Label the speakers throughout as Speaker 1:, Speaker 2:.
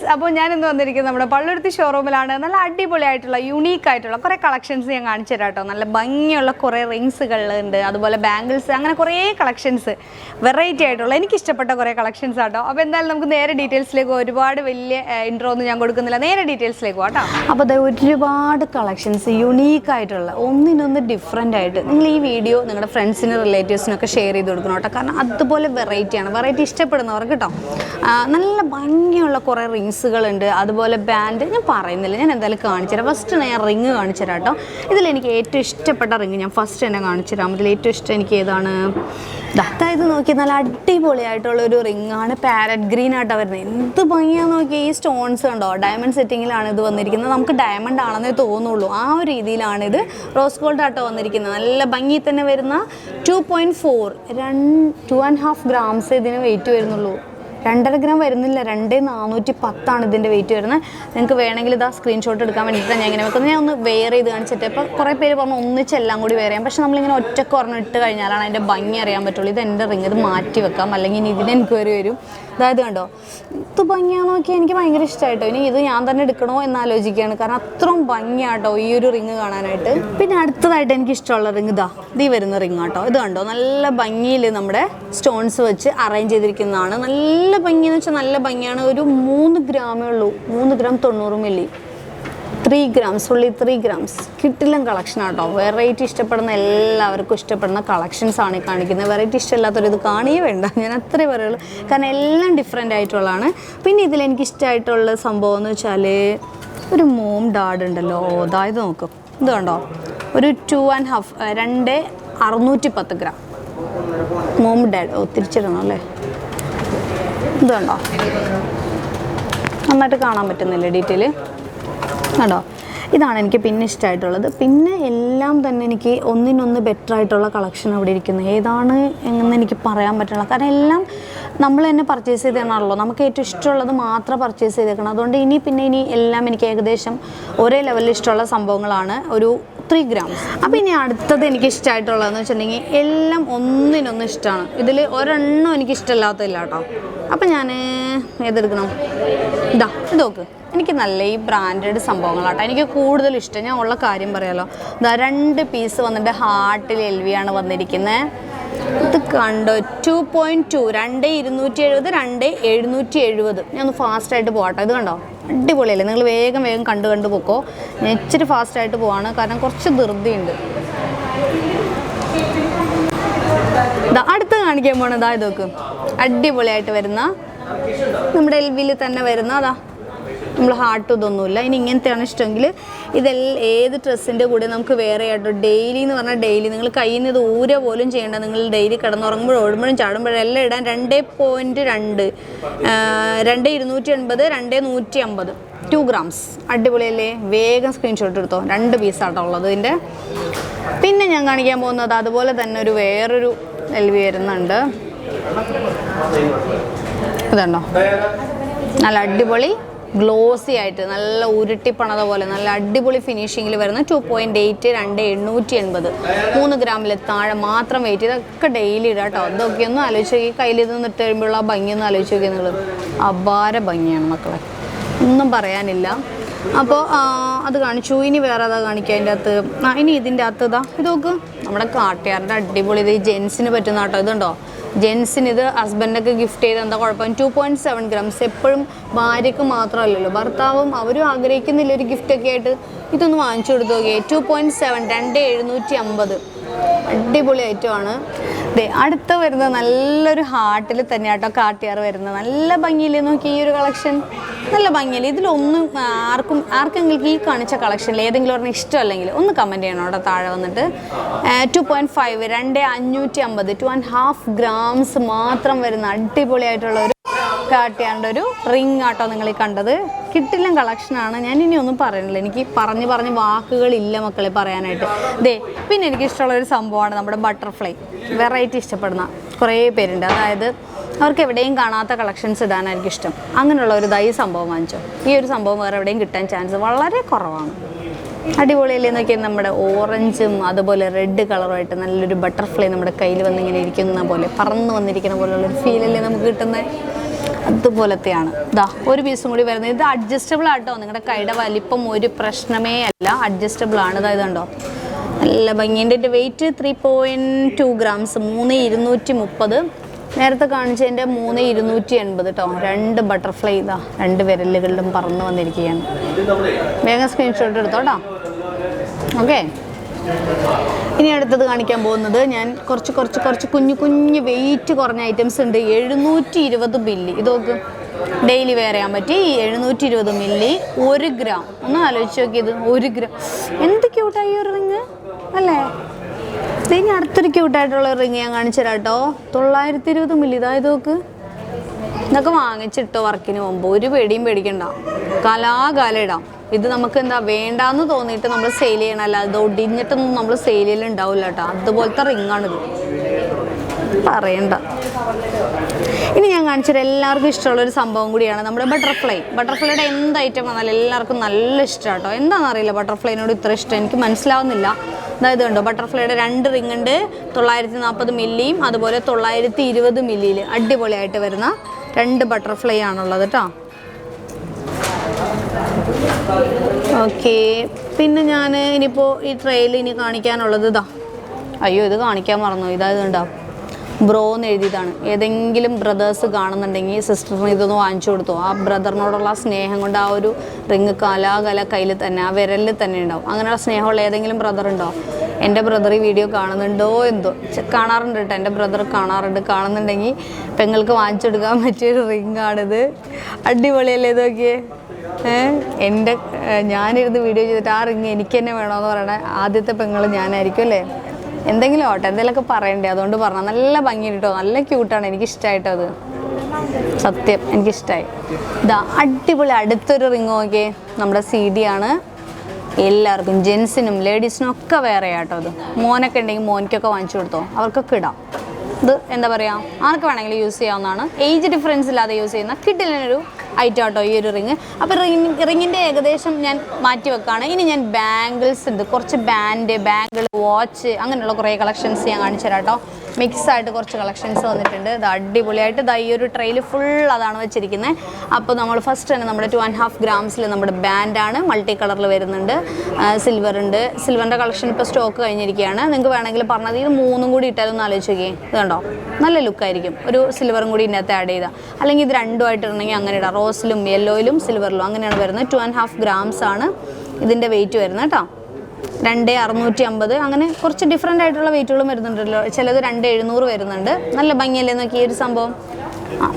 Speaker 1: Guys അപ്പോൾ ഞാൻ ഇന്ന് വന്നിരിക്കുന്നത് നമ്മുടെ പള്ളുരുത്തി ഷോറൂമിലാണ് നല്ല അടിപൊളിയായിട്ടുള്ള യുണീക്ക് ആയിട്ടുള്ള കുറേ കളക്ഷൻസ് ഞാൻ കാണിച്ചു തരാം കേട്ടോ. നല്ല ഭംഗിയുള്ള കുറേ റിങ്സുകളുണ്ട് അതുപോലെ ബാംഗിൾസ് അങ്ങനെ കുറേ കളക്ഷൻസ് വെറൈറ്റി ആയിട്ടുള്ള എനിക്ക് ഇഷ്ടപ്പെട്ട കുറേ കളക്ഷൻസ് ആട്ടോ അപ്പോൾ എന്തായാലും നമുക്ക് നേരെ ഡീറ്റെയിൽസിലേക്ക് ഒരുപാട് വലിയ ഇൻട്രോ ഒന്നും ഞാൻ കൊടുക്കുന്നില്ല. നേരെ ഡീറ്റെയിൽസിലേക്ക് കേട്ടോ. അപ്പോൾ അത് ഒരുപാട് കളക്ഷൻസ് യുണീക്ക് ആയിട്ടുള്ള ഒന്നിനൊന്ന് ഡിഫറെന്റ് ആയിട്ട്. നിങ്ങൾ ഈ വീഡിയോ നിങ്ങളുടെ ഫ്രണ്ട്സിനും റിലേറ്റീവ്സിനൊക്കെ ഷെയർ ചെയ്ത് കൊടുക്കണം കേട്ടോ. കാരണം അതുപോലെ വെറൈറ്റിയാണ് വെറൈറ്റി ഇഷ്ടപ്പെടുന്നവർക്ക് കേട്ടോ. നല്ല ഭംഗിയുള്ള കുറേ റിങ്സുകളുണ്ട് അതുപോലെ ബാൻഡ് ഞാൻ പറയുന്നില്ല. ഞാൻ എന്തായാലും കാണിച്ചു തരാം. ഫസ്റ്റ് ഞാൻ റിങ് കാണിച്ചു തരാം കേട്ടോ. ഇതിൽ എനിക്ക് ഏറ്റവും ഇഷ്ടപ്പെട്ട റിങ് ഞാൻ ഫസ്റ്റ് തന്നെ കാണിച്ചു തരാം. അതിൽ ഏറ്റവും ഇഷ്ടം എനിക്ക് ഏതാണ്? അതായത് നോക്കി നല്ല അടിപൊളിയായിട്ടുള്ള ഒരു റിംഗ് ആണ്. പാരറ്റ് ഗ്രീൻ ആയിട്ടാണ് വരുന്നത്. എന്ത് ഭംഗിയാന്ന് നോക്കി ഈ സ്റ്റോൺസ് കണ്ടോ? ഡയമണ്ട് സെറ്റിങ്ങിലാണ് ഇത് വന്നിരിക്കുന്നത്. നമുക്ക് ഡയമണ്ട് ആണെന്നേ തോന്നുള്ളൂ. ആ ഒരു രീതിയിലാണ് ഇത് റോസ് ഗോൾഡ് ആട്ടോ വന്നിരിക്കുന്നത്. നല്ല ഭംഗി തന്നെ വരുന്ന ടു പോയിന്റ് ഫോർ രണ്ട് ടു ആൻഡ് ഹാഫ് ഗ്രാംസ് ഇതിന് വെയിറ്റ് വരുന്നുള്ളൂ. രണ്ടര ഗ്രാം വരുന്നില്ല. രണ്ട് നാനൂറ്റി പത്താണ് ഇതിന്റെ വെയിറ്റ് വരുന്നത്. നിങ്ങൾക്ക് വേണമെങ്കിൽ ഇതാ സ്ക്രീൻഷോട്ട് എടുക്കാൻ വേണ്ടിയിട്ട് ഞാൻ ഇങ്ങനെ വെക്കുന്നത്. ഞാൻ ഒന്ന് വെയർ ചെയ്ത് കാണിച്ചിട്ട്. ഇപ്പോൾ കുറേ പേര് പറഞ്ഞു ഒന്നിച്ചെല്ലാം കൂടി വെയർ ചെയ്യാം. പക്ഷേ നമ്മളിങ്ങനെ ഒറ്റയ്ക്ക് ഒരെണ്ണം ഇട്ട് കഴിഞ്ഞാലാണ് അതിന്റെ ഭംഗി അറിയാൻ പറ്റുള്ളൂ. ഇത് എന്റെ റിങ് ഇത് മാറ്റി വെക്കാം. അല്ലെങ്കിൽ ഇനി ഇതിന് എൻക്വയറി വരും. അതായത് കണ്ടോ ഇത് ഭംഗിയാ നോക്കി എനിക്ക് ഭയങ്കര ഇഷ്ടമായിട്ടോ ഇനി ഇത് ഞാൻ തന്നെ എടുക്കണോ എന്ന് ആലോചിക്കുകയാണ്. കാരണം അത്രയും ഭംഗിയാട്ടോ ഈ ഒരു റിങ് കാണാനായിട്ട്. പിന്നെ അടുത്തതായിട്ട് എനിക്ക് ഇഷ്ടമുള്ള റിങ് ഇതാ ഇത് വരുന്ന റിങ് ആട്ടോ. ഇത് കണ്ടോ നല്ല ഭംഗിയിൽ നമ്മുടെ സ്റ്റോൺസ് വെച്ച് അറേഞ്ച് ചെയ്തിരിക്കുന്നതാണ്. നല്ല ഭംഗി എന്ന് വെച്ചാൽ നല്ല ഭംഗിയാണ്. ഒരു മൂന്ന് ഗ്രാമേ ഉള്ളൂ. മൂന്ന് ഗ്രാം തൊണ്ണൂറ് മില്ലി ത്രീ ഗ്രാംസ് ഉള്ളി ത്രീ ഗ്രാംസ് കിട്ടില്ലം കളക്ഷൻ ആട്ടോ. വെറൈറ്റി ഇഷ്ടപ്പെടുന്ന എല്ലാവർക്കും ഇഷ്ടപ്പെടുന്ന കളക്ഷൻസ് ആണ് കാണിക്കുന്നത്. വെറൈറ്റി ഇഷ്ടമില്ലാത്തൊരു ഇത് കാണിയേ വേണ്ട. ഞാൻ അത്രേ പറയുള്ളൂ. കാരണം എല്ലാം ഡിഫറെന്റ് ആയിട്ടുള്ളതാണ്. പിന്നെ ഇതിൽ എനിക്ക് ഇഷ്ടമായിട്ടുള്ള സംഭവം എന്ന് വെച്ചാൽ ഒരു മോം ഡാഡ് ഉണ്ടല്ലോ. അതായത് നോക്കും. ഇത് കണ്ടോ? ഒരു ടു ആൻഡ് ഹാഫ് രണ്ട് അറുന്നൂറ്റി പത്ത് ഗ്രാം മോം ഡാഡ് ഓ തിരിച്ചിടണം അല്ലേ? ഇത് കണ്ടോ? നന്നായിട്ട് കാണാൻ പറ്റുന്നില്ലേ ഡീറ്റെയിൽ കണ്ടോ? ഇതാണ് എനിക്ക് പിന്നെ ഇഷ്ടമായിട്ടുള്ളത് പിന്നെ എല്ലാം തന്നെ എനിക്ക് ഒന്നിനൊന്ന് ബെറ്റർ ആയിട്ടുള്ള കളക്ഷൻ അവിടെ ഇരിക്കുന്നത് ഏതാണ് എന്ന് എനിക്ക് പറയാൻ പറ്റില്ല. കാരണം എല്ലാം നമ്മൾ തന്നെ പർച്ചേസ് ചെയ്തതാണല്ലോ. നമുക്ക് ഏറ്റവും ഇഷ്ടമുള്ളത് മാത്രം പർച്ചേസ് ചെയ്തേക്കണം. അതുകൊണ്ട് ഇനി പിന്നെ ഇനി എല്ലാം എനിക്ക് ഏകദേശം ഒരേ ലെവലിൽ ഇഷ്ടമുള്ള സംഭവങ്ങളാണ് ഒരു ത്രീ ഗ്രാംസ് അപ്പോൾ ഇനി അടുത്തത് എനിക്ക് ഇഷ്ടമായിട്ടുള്ളതെന്ന് വെച്ചിട്ടുണ്ടെങ്കിൽ എല്ലാം ഒന്നിനൊന്ന് ഇഷ്ടമാണ്. ഇതിൽ ഒരെണ്ണം എനിക്ക് ഇഷ്ടമില്ലാത്തതില്ല കേട്ടോ. അപ്പം ഞാൻ ഏതെടുക്കണം? ഇതാ ഇത് നോക്ക്. എനിക്ക് നല്ല ഈ ബ്രാൻഡഡ് സംഭവങ്ങളാട്ടോ. എനിക്ക് കൂടുതൽ ഇഷ്ടം ഞാൻ ഉള്ള കാര്യം പറയാലോ. ഇതാ രണ്ട് പീസ് വന്നിട്ട് ഹാർട്ടിൽ എൽ വി ആണ് വന്നിരിക്കുന്നത് ഇത് കണ്ടോ? ടു പോയിന്റ് ടു രണ്ട് ഇരുന്നൂറ്റി എഴുപത് രണ്ട് എഴുന്നൂറ്റി എഴുപത് ഞാൻ ഒന്ന് ഫാസ്റ്റായിട്ട് പോകട്ടോ ഇത് കണ്ടോ? അടിപൊളിയല്ലേ? നിങ്ങൾ വേഗം വേഗം കണ്ട് കണ്ട് പോക്കോ. ഞാൻ ഇച്ചിരി ഫാസ്റ്റായിട്ട് പോവാണ്. കാരണം കുറച്ച് ധൃതിയുണ്ട്. അടുത്ത് കാണിക്കാൻ പോണതാ ഇതൊക്കെ. അടിപൊളിയായിട്ട് വരുന്ന. നമ്മുടെ എൽ വിയിൽ തന്നെ വരുന്ന അതാ നമ്മൾ ഹാർട്ട് ഇതൊന്നുമില്ല. ഇനി ഇങ്ങനത്തെയാണ് ഇഷ്ടമെങ്കിൽ ഇതെല്ലാം ഏത് ഡ്രസ്സിന്റെ കൂടെ നമുക്ക് വേറെ ആയിട്ട് ഡെയിലി എന്ന് പറഞ്ഞാൽ ഡെയിലി നിങ്ങൾ കയ്യിൽ നിന്ന് ഇത് ഊര പോലും ചെയ്യേണ്ട. നിങ്ങൾ ഡെയിലി കിടന്നുറങ്ങുമ്പോഴും ഓടുമ്പോഴും ചാടുമ്പോഴും എല്ലാം ഇടാൻ രണ്ട് പോയിന്റ് രണ്ട് രണ്ട് ഇരുന്നൂറ്റി എൺപത് രണ്ട് നൂറ്റി അമ്പത് ടു ഗ്രാംസ് അടിപൊളിയല്ലേ? വേഗം സ്ക്രീൻഷോട്ട് എടുത്തോ. രണ്ട് പീസാട്ടോ ഉള്ളത് ഇതിന്റെ. പിന്നെ ഞാൻ കാണിക്കാൻ പോകുന്നത് അതുപോലെ തന്നെ ഒരു വേറൊരു എൽ വി വരുന്നുണ്ട്. ഇതുണ്ടോ നല്ല അടിപൊളി. ഗ്ലോസി ആയിട്ട് നല്ല ഉരുട്ടിപ്പണത പോലെ നല്ല അടിപൊളി ഫിനിഷിങ്ങിൽ വരുന്ന ടു പോയിന്റ് എയ്റ്റ് രണ്ട് എണ്ണൂറ്റി എൺപത്. മൂന്ന് ഗ്രാമിൽ താഴെ മാത്രം വെയിറ്റ് ഇതൊക്കെ ഡെയിലി ഇടാം കേട്ടോ അതൊക്കെ ഒന്ന് ആലോചിച്ച് നോക്കി. കയ്യിൽ ഇത് നിട്ട് കഴിയുമ്പോൾ ആ ഭംഗി ഒന്ന് ആലോചിച്ച് നോക്കി നിങ്ങൾ അപാര ഭംഗിയാണ് മക്കളെ. ഒന്നും പറയാനില്ല. അപ്പോൾ അത് കാണിച്ചു. ഇനി വേറെ അതാ കാണിക്കുക അതിന്റെ അകത്ത്? ഇനി ഇതിന്റെ അകത്ത് ഇതാ. ഇത് നോക്ക്. നമ്മുടെ കാട്ടുകാരുടെ അടിപൊളി ഇത് ജെൻസിന് പറ്റുന്ന കേട്ടോ ഇതുണ്ടോ? ജെൻസിന് ഇത് ഹസ്ബൻഡൊക്കെ ഗിഫ്റ്റ് ചെയ്ത് എന്താ കുഴപ്പം? Two point seven grams. എപ്പോഴും ഭാര്യയ്ക്ക് മാത്രമല്ലല്ലോ. ഭർത്താവും അവരും ആഗ്രഹിക്കുന്നില്ല ഒരു ഗിഫ്റ്റൊക്കെ ആയിട്ട്. ഇതൊന്ന് വാങ്ങിച്ചു കൊടുത്തു നോക്കിയേ. ടു പോയിന്റ് സെവൻ രണ്ട് എഴുന്നൂറ്റി അമ്പത്. അടിപൊളി ഐറ്റമാണ് അടുത്ത വരുന്നത് നല്ലൊരു ഹാർട്ടിൽ തന്നെ കേട്ടോ കാട്ടിയാർ വരുന്നത്. നല്ല ഭംഗിയിൽ നോക്കി ഈ ഒരു കളക്ഷൻ നല്ല ഭംഗിയിൽ ഇതിലൊന്നും ആർക്കും ആർക്കെങ്കിലും ഈ കാണിച്ച കളക്ഷനിൽ ഏതെങ്കിലും ഒരെണ്ണം ഇഷ്ടമല്ലെങ്കിൽ ഒന്ന് കമന്റ് ചെയ്യണം അവിടെ താഴെ വന്നിട്ട്. ടു പോയിന്റ് ഫൈവ് രണ്ട് അഞ്ഞൂറ്റി അമ്പത് ടു ആൻഡ് ഹാഫ് ഗ്രാംസ് മാത്രം വരുന്ന അടിപൊളിയായിട്ടുള്ള ഒരു കാട്ടിയാണ്ട് ഒരു റിംഗ് ആട്ടോ നിങ്ങൾ കണ്ടത്. കിട്ടില്ല കളക്ഷനാണ് ഞാൻ ഇനി ഒന്നും പറയണില്ല. എനിക്ക് പറഞ്ഞ് പറഞ്ഞ് വാക്കുകളില്ല മക്കളെ പറയാനായിട്ട്. ദേ പിന്നെ എനിക്ക് ഇഷ്ടമുള്ള ഒരു സംഭവമാണ് നമ്മുടെ ബട്ടർഫ്ലൈ വെറൈറ്റി ഇഷ്ടപ്പെടുന്ന കുറേ പേരുണ്ട്. അതായത് അവർക്ക് എവിടെയും കാണാത്ത കളക്ഷൻസ് ഇടാനായിരിക്കും ഇഷ്ടം. അങ്ങനെയുള്ള ഒരു ദൈ സംഭവം വാങ്ങിച്ചോ. ഈ ഒരു സംഭവം വേറെ എവിടെയും കിട്ടാൻ ചാൻസ് വളരെ കുറവാണ്. അടിപൊളിയല്ലേ നോക്കിയാൽ നമ്മുടെ ഓറഞ്ചും അതുപോലെ റെഡ് കളറുമായിട്ട് നല്ലൊരു ബട്ടർഫ്ലൈ നമ്മുടെ കയ്യിൽ വന്നിങ്ങനെ ഇരിക്കുന്ന പോലെ പറന്ന് വന്നിരിക്കുന്ന പോലെയുള്ള ഒരു ഫീലല്ലേ നമുക്ക് കിട്ടുന്നത് അതുപോലത്തെയാണ്. ഇതാ ഒരു പീസും കൂടി വരുന്നത് ഇത് അഡ്ജസ്റ്റബിൾ ആട്ടോ. നിങ്ങളുടെ കൈയുടെ വലിപ്പം ഒരു പ്രശ്നമേ അല്ല. അഡ്ജസ്റ്റബിൾ ആണ്. ഇതായത് കണ്ടോ നല്ല ഭംഗിന്റെ weight three point two grams മൂന്ന് ഇരുന്നൂറ്റി മുപ്പത്. നേരത്തെ കാണിച്ചതിന്റെ മൂന്ന് ഇരുന്നൂറ്റി എൺപത് കേട്ടോ രണ്ട് ബട്ടർഫ്ലൈ ഇതാ രണ്ട് വിരലുകളിലും പറന്ന് വന്നിരിക്കുകയാണ്. വേഗം സ്ക്രീൻഷോട്ട് എടുത്തോട്ടോ. ഓക്കെ ഇനി അടുത്തത് കാണിക്കാൻ പോകുന്നത് ഞാൻ കുറച്ച് കുറച്ച് കുറച്ച് കുഞ്ഞു കുഞ്ഞു വെയിറ്റ് കുറഞ്ഞ ഐറ്റംസ് ഉണ്ട്. എഴുന്നൂറ്റി ഇരുപത് മില്ലി ഇത് നോക്ക്. ഡെയിലി വെയർ ചെയ്യാൻ പറ്റി. എഴുന്നൂറ്റി ഇരുപത് മില്ലി ഒരു ഗ്രാം ഒന്ന് ആലോചിച്ച് നോക്കിയത് ഒരു ഗ്രാം എന്ത് ക്യൂട്ടായി ഒരു റിങ് അല്ലേ? ഇനി അടുത്തൊരു ക്യൂട്ടായിട്ടുള്ള റിങ് ഞാൻ കാണിച്ചു തരാം കേട്ടോ തൊള്ളായിരത്തി ഇരുപത് മില്ലി ഇതായത് നോക്ക്. ഇതൊക്കെ വാങ്ങിച്ചിട്ടോ വർക്കിന് മുമ്പ്. ഒരു പേടിയും പേടിക്കണ്ട. കലാകാലം ഇടാം. ഇത് നമുക്ക് എന്താ വേണ്ടാന്ന് തോന്നിയിട്ട് നമ്മൾ സെയിൽ ചെയ്യണം. അല്ല അത് ഒടിഞ്ഞിട്ടൊന്നും നമ്മൾ സെയിൽ ചെയ്യലുണ്ടാവില്ല കേട്ടോ അതുപോലത്തെ റിങ്ങാണിത് പറയണ്ട. ഇനി ഞാൻ കാണിച്ചത് എല്ലാവർക്കും ഇഷ്ടമുള്ള ഒരു സംഭവം കൂടിയാണ് നമ്മുടെ ബട്ടർഫ്ലൈ ബട്ടർഫ്ലൈയുടെ എന്ത് ഐറ്റം വന്നാലും എല്ലാവർക്കും നല്ല ഇഷ്ടമാണ് കേട്ടോ എന്താണെന്ന് അറിയില്ല ബട്ടർഫ്ലൈനോട് ഇത്ര ഇഷ്ടം. എനിക്ക് മനസ്സിലാവുന്നില്ല. അതായത് കണ്ടോ ബട്ടർഫ്ലൈയുടെ രണ്ട് റിങ് ഉണ്ട്. തൊള്ളായിരത്തി നാൽപ്പത് മില്ലിയും അതുപോലെ തൊള്ളായിരത്തി ഇരുപത് മില്ലിയിൽ അടിപൊളിയായിട്ട് വരുന്ന രണ്ട് ബട്ടർഫ്ലൈ ആണുള്ളത് കേട്ടോ ഓക്കെ. പിന്നെ ഞാൻ ഇനിയിപ്പോൾ ഈ ട്രെയിൽ ഇനി കാണിക്കാനുള്ളത് ഇതാ അയ്യോ ഇത് കാണിക്കാൻ മറന്നു. ഇതായത് ഉണ്ടോ ബ്രോ എന്ന് എഴുതിയതാണ്. ഏതെങ്കിലും ബ്രദേഴ്സ് കാണുന്നുണ്ടെങ്കിൽ സിസ്റ്ററിന് ഇതൊന്ന് വാങ്ങിച്ചു കൊടുത്തു. ആ ബ്രദറിനോടുള്ള സ്നേഹം കൊണ്ട് ആ ഒരു റിങ് കലാകല കയ്യിൽ തന്നെ ആ വിരലിൽ തന്നെ ഉണ്ടാവും. അങ്ങനെയുള്ള സ്നേഹമുള്ള ഏതെങ്കിലും ബ്രദർ ഉണ്ടോ? എന്റെ ബ്രദർ ഈ വീഡിയോ കാണുന്നുണ്ടോ എന്തോ? കാണാറുണ്ട് കേട്ടോ. എന്റെ ബ്രദർ കാണാറുണ്ട്. കാണുന്നുണ്ടെങ്കിൽ പെങ്ങൾക്ക് വാങ്ങിച്ചെടുക്കാൻ പറ്റിയൊരു റിങ്ങാണിത് അടിപൊളിയല്ലേ ഇതൊക്കെ എന്റെ ഞാനിരുന്ന് വീഡിയോ ചെയ്തിട്ട് ആ റിങ് എനിക്ക് തന്നെ വേണമെന്ന് പറയണ ആദ്യത്തെ പെങ്ങൾ ഞാനായിരിക്കും അല്ലേ? എന്തെങ്കിലും ആവട്ടെ എന്തെങ്കിലുമൊക്കെ പറയണ്ടേ? അതുകൊണ്ട് പറഞ്ഞ നല്ല ഭംഗിയുണ്ട് കേട്ടോ നല്ല ക്യൂട്ടാണ് എനിക്ക് ഇഷ്ടമായിട്ടോ അത്. സത്യം എനിക്കിഷ്ടമായി ഇതാ അടിപൊളി അടുത്തൊരു റിങ് നോക്കിയേ. നമ്മുടെ സി ഡി ആണ്. എല്ലാവർക്കും ജെൻസിനും ലേഡീസിനും ഒക്കെ വേറെ ആട്ടോ അത്. മോനൊക്കെ ഉണ്ടെങ്കിൽ മോനിക്കൊക്കെ വാങ്ങിച്ചു കൊടുത്തോ. അവർക്കൊക്കെ ഇടാം. ഇത് എന്താ പറയുക ആർക്ക് വേണമെങ്കിലും യൂസ് ചെയ്യാവുന്നതാണ്. ഏജ് ഡിഫറൻസ് ഇല്ലാതെ യൂസ് ചെയ്യുന്ന കിട്ടില്ലൊരു ഐറ്റം ആട്ടോ ഈ ഒരു റിങ്. അപ്പോൾ റിങ് റിങ്ങിന്റെ ഏകദേശം ഞാൻ മാറ്റി വെക്കാണ്. ഇനി ഞാൻ ബാംഗിൾസ് ഉണ്ട്. കുറച്ച് ബാൻഡ് ബാങ്കിൾ വാച്ച് അങ്ങനെയുള്ള കുറേ കളക്ഷൻസ് ഞാൻ കാണിച്ചു തരാം കേട്ടോ. മിക്സ് ആയിട്ട് കുറച്ച് കളക്ഷൻസ് വന്നിട്ടുണ്ട്. ഇത് അടിപൊളിയായിട്ട് ഇതാ ഈ ഒരു ട്രെയിൽ ഫുൾ അതാണ് വെച്ചിരിക്കുന്നത് അപ്പോൾ നമ്മൾ ഫസ്റ്റ് തന്നെ നമ്മുടെ ടു ആൻഡ് ഹാഫ് ഗ്രാംസിൽ നമ്മുടെ ബാൻഡാണ് മൾട്ടി കളറിൽ വരുന്നുണ്ട്. സിൽവർ ഉണ്ട്. സിൽവറിന്റെ കളക്ഷൻ ഇപ്പോൾ സ്റ്റോക്ക് കഴിഞ്ഞിരിക്കുകയാണ്. നിങ്ങൾക്ക് വേണമെങ്കിൽ പറഞ്ഞത് ഇത് മൂന്നും കൂടി ഇട്ടാലൊന്ന് ആലോചിച്ച് ഇതുണ്ടോ നല്ല ലുക്കായിരിക്കും ഒരു സിൽവറും കൂടി ഇതിനകത്ത് ആഡ് ചെയ്താൽ അല്ലെങ്കിൽ ഇത് രണ്ടുമായിട്ട് ഇടണമെങ്കിൽ അങ്ങനെ ഇടാം. റോസിലും യെല്ലോയിലും സിൽവറിലും അങ്ങനെയാണ് വരുന്നത്. ടു ആൻഡ് ഹാഫ് ഗ്രാംസ് ആണ് ഇതിന്റെ വെയിറ്റ് വരുന്നത് കേട്ടോ. രണ്ട് അറുന്നൂറ്റി അമ്പത് അങ്ങനെ കുറച്ച് ഡിഫറെന്റ് ആയിട്ടുള്ള വെയിറ്റുകളും വരുന്നുണ്ടല്ലോ. ചിലത് രണ്ട് എഴുന്നൂറ് വരുന്നുണ്ട്. നല്ല ഭംഗിയല്ലേ നോക്കി ഈ ഒരു സംഭവം?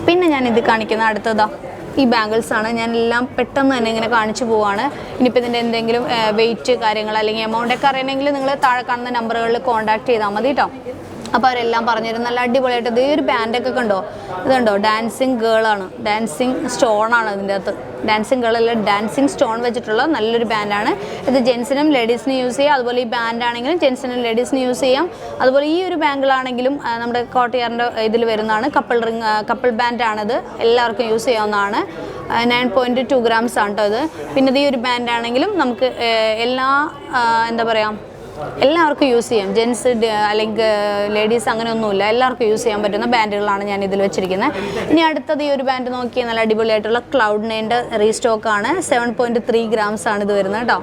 Speaker 1: പിന്നെ ഞാൻ ഇത് കാണിക്കുന്ന അടുത്തതാ. ഈ ബാംഗിൾസ് ആണ്. ഞാൻ എല്ലാം പെട്ടെന്ന് തന്നെ ഇങ്ങനെ കാണിച്ചു പോവാണ്. ഇനിയിപ്പോൾ ഇതിന്റെ എന്തെങ്കിലും വെയിറ്റ് കാര്യങ്ങൾ അല്ലെങ്കിൽ എമൗണ്ട് ഒക്കെ അറിയണമെങ്കിൽ നിങ്ങൾ താഴെ കാണുന്ന നമ്പറുകളിൽ കോൺടാക്ട് ചെയ്താൽ മതി കേട്ടോ അപ്പോൾ അവരെല്ലാം പറഞ്ഞുതരും. നല്ല അടിപൊളിയായിട്ട്. ഇത് ഈ ഒരു ബാൻഡൊക്കെ കണ്ടോ? ഇതുണ്ടോ ഡാൻസിങ് ഗേളാണ് ഡാൻസിങ് സ്റ്റോണാണ് ഇതിന്റെ അകത്ത്. ഡാൻസിങ് കളറിൽ ഡാൻസിങ് സ്റ്റോൺ വെച്ചിട്ടുള്ള നല്ലൊരു ബാൻഡാണ് ഇത് ജെൻസിനും ലേഡീസിനും യൂസ് ചെയ്യാം. അതുപോലെ ഈ ബാൻഡ് ആണെങ്കിലും ജെൻസിനും ലേഡീസിനും യൂസ് ചെയ്യാം. അതുപോലെ ഈ ഒരു ബാങ്കിളാണെങ്കിലും നമ്മുടെ കോട്ടയാറിന്റെ ഇതിൽ വരുന്നതാണ്. കപ്പിൾ റിങ് കപ്പിൾ ബാൻഡാണിത് എല്ലാവർക്കും യൂസ് ചെയ്യാവുന്നതാണ്. നയൻ പോയിന്റ് ടു ഗ്രാംസ് ആണ് കേട്ടോ ഇത്. പിന്നെ ഈ ഒരു ബാൻഡ് ആണെങ്കിലും നമുക്ക് എല്ലാ എന്താ പറയുക എല്ലാവർക്കും യൂസ് ചെയ്യാം. ജെൻസ് അല്ലെങ്കിൽ ലേഡീസ് അങ്ങനെയൊന്നുമില്ല. എല്ലാവർക്കും യൂസ് ചെയ്യാൻ പറ്റുന്ന ബാൻഡുകളാണ് ഞാൻ ഇതിൽ വെച്ചിരിക്കുന്നത്. ഇനി അടുത്തത് ഈ ഒരു ബാൻഡ് നോക്കിയാൽ നല്ല അടിപൊളിയായിട്ടുള്ള ക്ലൗഡ് നൈന്റെ റീസ്റ്റോക്ക് ആണ്. സെവൻ പോയിന്റ് ത്രീ ഗ്രാംസ് ആണ് ഇത് വരുന്നത് കേട്ടോ.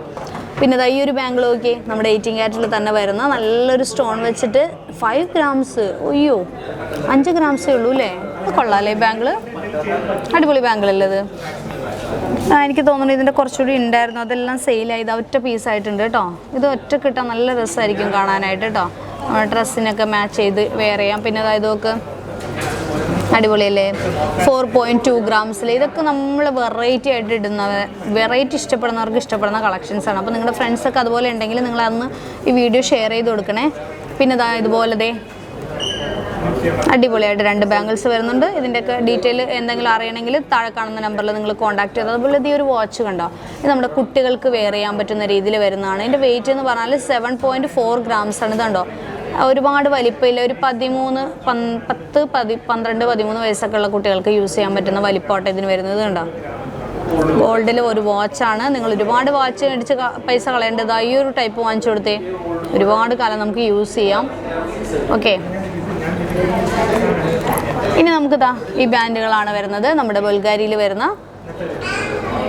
Speaker 1: പിന്നെ ദാ ഈ ഒരു ബാങ്ക് നോക്കി നമ്മുടെ എയ്റ്റീൻ ക്യാരറ്റിൽ തന്നെ വരുന്ന നല്ലൊരു സ്റ്റോൺ വെച്ചിട്ട് ഫൈവ് ഗ്രാംസ് അയ്യോ അഞ്ച് ഗ്രാംസേ ഉള്ളൂ അല്ലേ? കൊള്ളാം കൊള്ളാമല്ലേ ബാങ്കിൾ അടിപൊളി ബാങ്കിളല്ലേ ഇത്? ആ, എനിക്ക് തോന്നുന്നു ഇതിന്റെ കുറച്ചുകൂടി ഉണ്ടായിരുന്നു. അതെല്ലാം സെയിലായി ഇത് ഒറ്റ പീസായിട്ടുണ്ട് കേട്ടോ. ഇത് ഒറ്റ കിട്ടാൻ നല്ല രസമായിരിക്കും കാണാനായിട്ട് കേട്ടോ. ഡ്രസ്സിനൊക്കെ മാച്ച് ചെയ്ത് വെയർ ചെയ്യാം. പിന്നെ അതായത് നോക്ക് അടിപൊളിയല്ലേ? ഫോർ പോയിന്റ് ടു ഗ്രാംസിൽ ഇതൊക്കെ നമ്മൾ വെറൈറ്റി ആയിട്ട് ഇടുന്ന വെറൈറ്റി ഇഷ്ടപ്പെടുന്നവർക്ക് ഇഷ്ടപ്പെടുന്ന കളക്ഷൻസ് ആണ്. അപ്പോൾ നിങ്ങളുടെ ഫ്രണ്ട്സൊക്കെ അതുപോലെ ഉണ്ടെങ്കിൽ നിങ്ങൾ അന്ന് ഈ വീഡിയോ ഷെയർ ചെയ്ത് കൊടുക്കണേ. പിന്നെ ഇതാ ഇതുപോലെ അടിപൊളിയായിട്ട് രണ്ട് ബാംഗിൾസ് വരുന്നുണ്ട്. ഇതിന്റെയൊക്കെ ഡീറ്റെയിൽ എന്തെങ്കിലും അറിയണമെങ്കിൽ താഴെ കാണുന്ന നമ്പറിൽ നിങ്ങൾ കോൺടാക്ട് ചെയ്താൽ അതുപോലെ ഈ ഒരു വാച്ച് കണ്ടോ? ഇത് നമ്മുടെ കുട്ടികൾക്ക് വെയർ ചെയ്യാൻ പറ്റുന്ന രീതിയിൽ വരുന്നതാണ്. ഇതിന്റെ വെയിറ്റ് എന്ന് പറഞ്ഞാൽ സെവൻ പോയിന്റ് ഫോർ ഗ്രാംസ് ആണ്. ഇതുണ്ടോ ഒരുപാട് വലിപ്പമില്ല. ഒരു പതിമൂന്ന് പത്ത് പതി പന്ത്രണ്ട് പതിമൂന്ന് വയസ്സൊക്കെ ഉള്ള കുട്ടികൾക്ക് യൂസ് ചെയ്യാൻ പറ്റുന്ന വലിപ്പമായിട്ട് ഇതിന് വരുന്നത്. കണ്ടോ? ഗോൾഡിൽ ഒരു വാച്ചാണ് നിങ്ങൾ ഒരുപാട് വാച്ച് മേടിച്ച് പൈസ കളയേണ്ടത്. ഈ ഒരു ടൈപ്പ് വാങ്ങിച്ചു കൊടുത്തേ. ഒരുപാട് കാലം നമുക്ക് യൂസ് ചെയ്യാം. ഓക്കെ ഇനി നമുക്ക് ഇതാ ഈ ബാൻഡുകളാണ് വരുന്നത്. നമ്മുടെ ബൾഗാരിയിൽ വരുന്ന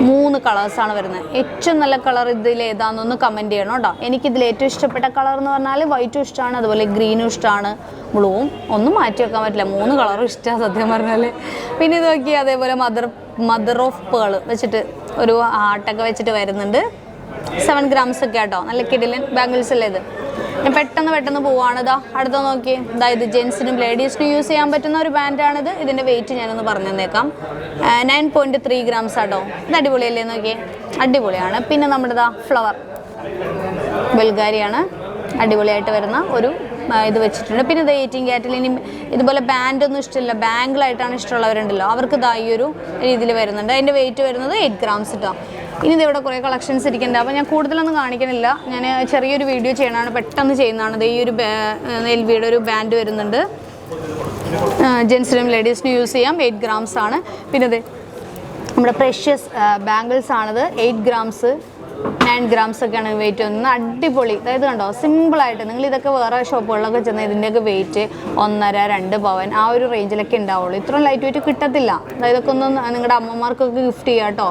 Speaker 1: മൂന്ന് കളേഴ്സാണ് വരുന്നത്. ഏറ്റവും നല്ല കളർ ഇതിൽ ഏതാണെന്നൊന്ന് കമന്റ് ചെയ്യണം കേട്ടോ. എനിക്കിതിൽ ഏറ്റവും ഇഷ്ടപ്പെട്ട കളർ എന്ന് പറഞ്ഞാൽ വൈറ്റും ഇഷ്ടമാണ് അതുപോലെ ഗ്രീനും ഇഷ്ടമാണ്. ബ്ലൂവും ഒന്നും മാറ്റി വെക്കാൻ പറ്റില്ല. മൂന്ന് കളറും ഇഷ്ടമാണ് സത്യം പറഞ്ഞാൽ പിന്നെ ഇത് നോക്കി അതേപോലെ മദർ മദർ ഓഫ് പേൾ വെച്ചിട്ട് ഒരു ഹാർട്ടൊക്കെ വെച്ചിട്ട് വരുന്നുണ്ട്. സെവൻ ഗ്രാംസ് ഒക്കെ ആട്ടോ. നല്ല കിടിലൻ ബാംഗിൾസ് അല്ലേ ഇത്? ഞാൻ പെട്ടെന്ന് പെട്ടെന്ന് പോവാണ്. ഇതാ അടുത്ത നോക്കി. ഇതാ ഇത് ജെൻസിനും ലേഡീസിനും യൂസ് ചെയ്യാൻ പറ്റുന്ന ഒരു ബാൻഡാണിത് ഇതിന്റെ വെയിറ്റ് ഞാനൊന്ന് പറഞ്ഞു തന്നേക്കാം നയൻ പോയിന്റ് ത്രീ ഗ്രാംസ് ആട്ടോ. ഇത് അടിപൊളിയല്ലേ നോക്കിയേ? അടിപൊളിയാണ്. പിന്നെ നമ്മുടെ ഇതാ ഫ്ലവർ ബൽഗാരിയാണ് അടിപൊളിയായിട്ട് വരുന്ന ഒരു ഇത് വെച്ചിട്ടുണ്ട്. പിന്നെ ഇത് എയ്റ്റീൻ ക്യാറ്റിൽ ഇനി ഇതുപോലെ ബാൻഡ് ഒന്നും ഇഷ്ടമില്ല. ബാങ്കിളായിട്ടാണ് ഇഷ്ടമുള്ളവരുണ്ടല്ലോ. അവർക്ക് ഇതാ ഈ ഒരു രീതിയിൽ വരുന്നുണ്ട്. അതിന്റെ വെയിറ്റ് വരുന്നത് എയ്റ്റ് ഗ്രാംസ് ഇട്ടോ ഇനി ഇതിവിടെ കുറേ കളക്ഷൻസ് ഇരിക്കുന്നുണ്ട്. അപ്പോൾ ഞാൻ കൂടുതലൊന്നും കാണിക്കണില്ല. ഞാൻ ചെറിയൊരു വീഡിയോ ചെയ്യണതാണ്. പെട്ടെന്ന് ചെയ്യുന്നതാണ്. ഈ ഒരു എൽ വിയുടെ ഒരു ബാൻഡ് വരുന്നുണ്ട്. ജെൻസിനും ലേഡീസിനും യൂസ് ചെയ്യാം. എയ്റ്റ് ഗ്രാംസ് ആണ്. പിന്നെ ഇത് നമ്മുടെ പ്രഷ്യസ് ബാംഗിൾസ് ആണത്. എയ്റ്റ് ഗ്രാംസ് നയൻ ഗ്രാംസ് ഒക്കെയാണ് വെയിറ്റ് വന്നത് അടിപൊളി. അതായത് കണ്ടോ സിമ്പിളായിട്ട് നിങ്ങൾ ഇതൊക്കെ വേറെ ഷോപ്പുകളിലൊക്കെ ചെന്ന് ഇതിന്റെയൊക്കെ വെയിറ്റ് ഒന്നര രണ്ട് പവൻ ആ ഒരു റേഞ്ചിലൊക്കെ ഉണ്ടാവുള്ളൂ. ഇത്രയും ലൈറ്റ് വെയിറ്റ് കിട്ടത്തില്ല. അതായത് ഇതൊക്കെ ഒന്ന് നിങ്ങളുടെ അമ്മമാർക്കൊക്കെ ഗിഫ്റ്റ് ചെയ്യാം കേട്ടോ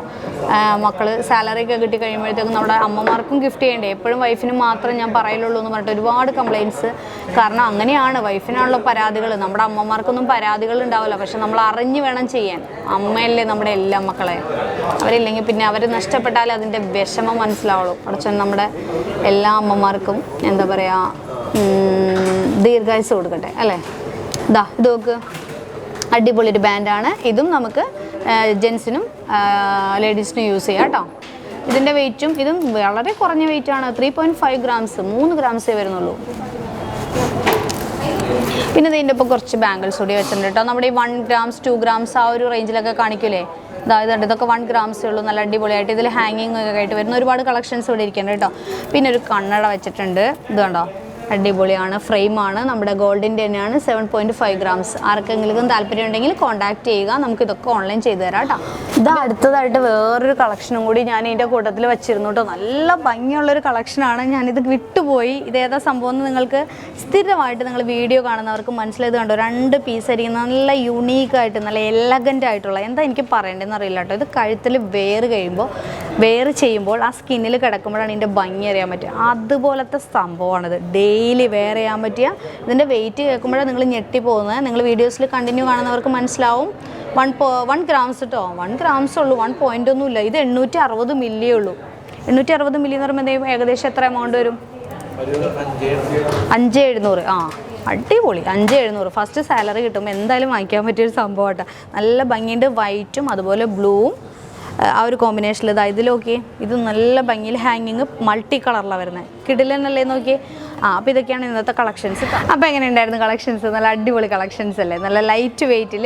Speaker 1: മക്കൾ സാലറി ഒക്കെ കിട്ടി കഴിയുമ്പോഴത്തേക്കും നമ്മുടെ അമ്മമാർക്കും ഗിഫ്റ്റ് ചെയ്യണ്ടേ? എപ്പോഴും വൈഫിന് മാത്രം ഞാൻ പറയലുള്ളൂ എന്ന് പറഞ്ഞിട്ട് ഒരുപാട് കംപ്ലയിന്റ്സ് കാരണം അങ്ങനെയാണ് വൈഫിനാണല്ലോ പരാതികൾ നമ്മുടെ അമ്മമാർക്കൊന്നും പരാതികൾ ഉണ്ടാവില്ല. പക്ഷെ നമ്മൾ അറിഞ്ഞു വേണം ചെയ്യാൻ. അമ്മയല്ലേ നമ്മുടെ എല്ലാ മക്കളെ. അവരില്ലെങ്കിൽ പിന്നെ അവർ നഷ്ടപ്പെട്ടാൽ അതിന്റെ വിഷമം മനസ്സിലാവുള്ളൂ. അടച്ച നമ്മുടെ എല്ലാ അമ്മമാർക്കും എന്താ പറയുക ദീർഘായുസ് കൊടുക്കട്ടെ അല്ലേ? ദാ ഇത് നോക്ക്. അടിപൊളി ഒരു ബാൻഡാണ് ഇതും നമുക്ക് ജെൻസിനും ലേഡീസിനും യൂസ് ചെയ്യാം കേട്ടോ. ഇതിന്റെ വെയിറ്റും ഇതും വളരെ കുറഞ്ഞ വെയിറ്റാണ് ത്രീ പോയിന്റ് ഫൈവ് ഗ്രാംസ് മൂന്ന് ഗ്രാംസേ വരുന്നുള്ളൂ. പിന്നെ ഇതിന്റെ ഇപ്പോൾ കുറച്ച് ബാംഗിൾസ് കൂടി വെച്ചിട്ടുണ്ട് കേട്ടോ. നമ്മുടെ ഈ വൺ ഗ്രാംസ് ടു ഗ്രാംസ് ആ ഒരു റേഞ്ചിലൊക്കെ കാണിക്കൂലേ? അതായത് ഇതൊക്കെ വൺ ഗ്രാംസേ ഉള്ളൂ. നല്ല അടിപൊളിയായിട്ട് ഇതിൽ ഹാങ്ങിങ് ഒക്കെ ആയിട്ട് വരുന്ന ഒരുപാട് കളക്ഷൻസ് ഇവിടെ ഇരിക്കുന്നുണ്ട് കേട്ടോ. പിന്നെ ഒരു കണ്ണട വെച്ചിട്ടുണ്ട്. ഇത് കണ്ടോ? അടിപൊളിയാണ്. ഫ്രെയിമാണ്. നമ്മുടെ ഗോൾഡിന്റെ തന്നെയാണ്. Seven point five grams. ആർക്കെങ്കിലും താല്പര്യം ഉണ്ടെങ്കിൽ കോൺടാക്ട് ചെയ്യുക. നമുക്ക് ഇതൊക്കെ ഓൺലൈൻ ചെയ്തു തരാം കേട്ടോ. ഇത് അടുത്തതായിട്ട് വേറൊരു കളക്ഷനും കൂടി ഞാൻ ഇതിന്റെ കൂട്ടത്തിൽ വെച്ചിരുന്നു കേട്ടോ. നല്ല ഭംഗിയുള്ളൊരു കളക്ഷനാണ് ഞാനിത് വിട്ടുപോയി. ഇതേതാ സംഭവം എന്ന് നിങ്ങൾക്ക് സ്ഥിരമായിട്ട് നിങ്ങൾ വീഡിയോ കാണുന്നവർക്ക് മനസ്സിലായത് കണ്ടോ? രണ്ട് പീസ് ആയിരിക്കും. നല്ല യുണീക്കായിട്ട് നല്ല എലഗന്റ് ആയിട്ടുള്ള. എന്താ എനിക്ക് പറയേണ്ടതെന്ന് അറിയില്ല കേട്ടോ. ഇത് കഴുത്തിൽ വേറ് കഴിയുമ്പോൾ വേറ് ചെയ്യുമ്പോൾ ആ സ്കിന്നിൽ കിടക്കുമ്പോഴാണ് ഇതിന്റെ ഭംഗി അറിയാൻ പറ്റുക. അതുപോലത്തെ സംഭവമാണിത്. ഡെയിലി വെയർ ചെയ്യാൻ പറ്റിയ ഇതിന്റെ വെയിറ്റ് കേൾക്കുമ്പോഴാണ് നിങ്ങൾ ഞെട്ടി പോകുന്നത് നിങ്ങൾ വീഡിയോസിൽ കണ്ടിന്യൂ കാണുന്നവർക്ക് മനസ്സിലാവും. വൺ വൺ ഗ്രാംസ് കേട്ടോ വൺ ഗ്രാംസ് ഉള്ളൂ. വൺ പോയിന്റ് ഒന്നുമില്ല ഇത് എണ്ണൂറ്റി അറുപത് മില്ലിയേ ഉള്ളൂ. എണ്ണൂറ്റി അറുപത് മില്ലി എന്ന് പറയുമ്പോൾ ഏകദേശം എത്ര എമൗണ്ട് വരും? അഞ്ച് എഴുന്നൂറ് ആ അടിപൊളി. അഞ്ച് എഴുന്നൂറ് ഫസ്റ്റ് സാലറി കിട്ടുമ്പോൾ എന്തായാലും വാങ്ങിക്കാൻ പറ്റിയൊരു സംഭവമാട്ടോ നല്ല ഭംഗിയുണ്ട്. വൈറ്റും അതുപോലെ ബ്ലൂവും ആ ഒരു കോമ്പിനേഷനിൽ ഇതാ ഇതിലൊക്കെ ഇത് നല്ല ഭംഗിയിൽ ഹാങ്ങിങ് മൾട്ടി കളറിലാണ് വരുന്നത് കിടിലനല്ലേ നോക്കി ആ അപ്പോൾ ഇതൊക്കെയാണ് ഇന്നത്തെ കളക്ഷൻസ് അപ്പോൾ എങ്ങനെ ഉണ്ടായിരുന്നു കളക്ഷൻസ് നല്ല അടിപൊളി കളക്ഷൻസ് അല്ലേ? നല്ല ലൈറ്റ് വെയ്റ്റിൽ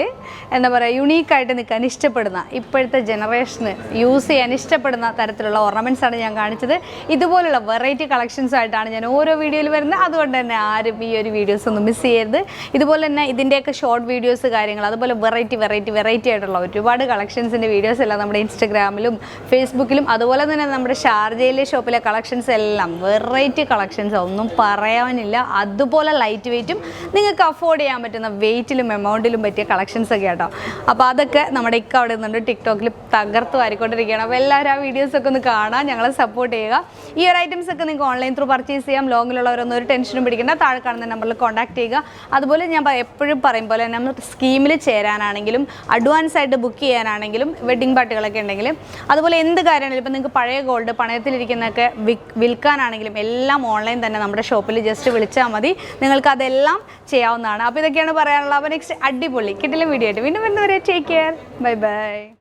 Speaker 1: എന്താ പറയുക യുണീക്കായിട്ട് നിൽക്കാൻ ഇഷ്ടപ്പെടുന്ന ഇപ്പോഴത്തെ ജനറേഷന് യൂസ് ചെയ്യാൻ ഇഷ്ടപ്പെടുന്ന തരത്തിലുള്ള ഓർണമെന്റ്സ് ആണ് ഞാൻ കാണിച്ചത്. ഇതുപോലുള്ള വെറൈറ്റി കളക്ഷൻസ് ആയിട്ടാണ് ഞാൻ ഓരോ വീഡിയോയിൽ വരുന്നത്. അതുകൊണ്ട് തന്നെ ആരും ഈ ഒരു വീഡിയോസ് ഒന്നും മിസ് ചെയ്യരുത്. ഇതുപോലെ തന്നെ ഇതിന്റെയൊക്കെ ഷോർട്ട് വീഡിയോസ് കാര്യങ്ങൾ അതുപോലെ വെറൈറ്റി വെറൈറ്റി വെറൈറ്റി ആയിട്ടുള്ള ഒരുപാട് കളക്ഷൻസിന്റെ വീഡിയോസ് എല്ലാം നമ്മുടെ ഇൻസ്റ്റഗ്രാമിലും ഫേസ്ബുക്കിലും അതുപോലെ തന്നെ നമ്മുടെ ഷാർജയിലെ ഷോപ്പിലെ കളക്ഷൻസ് എല്ലാം വെറൈറ്റി കളക്ഷൻസ് ഒന്നും പറയാനില്ല. അതുപോലെ ലൈറ്റ് വെയിറ്റും നിങ്ങൾക്ക് അഫോർഡ് ചെയ്യാൻ പറ്റുന്ന വെയിറ്റിലും എമൗണ്ടിലും പറ്റിയ കളക്ഷൻസ് ഒക്കെ കേട്ടോ അപ്പോൾ അതൊക്കെ നമ്മുടെ ഇക്ക അവിടെ നിന്നുണ്ട്. ടിക്ടോക്കിൽ തകർത്ത് വാരിക്കൊണ്ടിരിക്കുകയാണ്. അപ്പോൾ എല്ലാവരും ആ വീഡിയോസൊക്കെ ഒന്ന് കാണാൻ ഞങ്ങളെ സപ്പോർട്ട് ചെയ്യുക. ഈ ഒരു ഐറ്റംസ് ഒക്കെ നിങ്ങൾക്ക് ഓൺലൈൻ ത്രൂ പർച്ചേസ് ചെയ്യാം. ലോങ്ങിലുള്ളവരൊന്നും ഒരു ടെൻഷനും പിടിക്കേണ്ട. താഴെ കാണുന്ന നമ്പറിൽ കോൺടാക്ട് ചെയ്യുക. അതുപോലെ ഞാൻ എപ്പോഴും പറയും പോലെ നമ്മൾ സ്കീമിൽ ചേരാനാണെങ്കിലും അഡ്വാൻസ് ആയിട്ട് ബുക്ക് ചെയ്യാനാണെങ്കിലും വെഡ്ഡിംഗ് പാർട്ടികളൊക്കെ ഉണ്ടെങ്കിലും അതുപോലെ എന്ത് കാര്യമാണെങ്കിലും ഇപ്പോൾ നിങ്ങൾക്ക് പഴയ ഗോൾഡ് പണയത്തിലിരിക്കുന്നതൊക്കെ വിക് വിൽക്കാനാണെങ്കിലും എല്ലാം ഓൺലൈൻ തന്നെ നമ്മുടെ ഷോപ്പിൽ ജസ്റ്റ് വിളിച്ചാൽ മതി. നിങ്ങൾക്ക് അതെല്ലാം ചെയ്യാവുന്നതാണ്. അപ്പോൾ ഇതൊക്കെയാണ് പറയാനുള്ളത്. അപ്പോൾ നെക്സ്റ്റ് അടിപൊളി കിട്ടില്ല വീഡിയോ ആയിട്ട് വീണ്ടും വരുന്നവരെ ടേക്ക് കെയർ ബൈ ബൈ